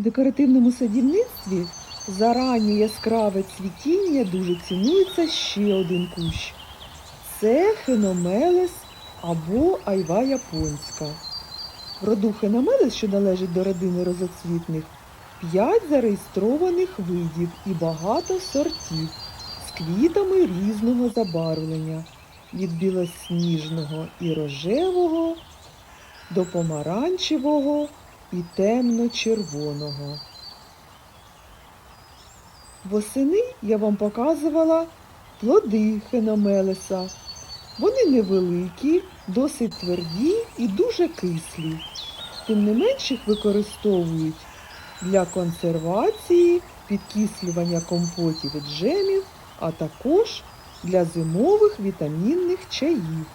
В декоративному садівництві за яскраве цвітіння дуже цінується ще один кущ. Це хеномелес або айва японська. В роду хеномелес, що належить до родини розоцвітних, п'ять зареєстрованих видів і багато сортів з квітами різного забарвлення від білосніжного і рожевого до помаранчевого і темно-червоного. Восени я вам показувала плоди хеномелеса. Вони невеликі, досить тверді і дуже кислі. Тим не менш їх використовують для консервації, підкислювання компотів і джемів, а також для зимових вітамінних чаїв.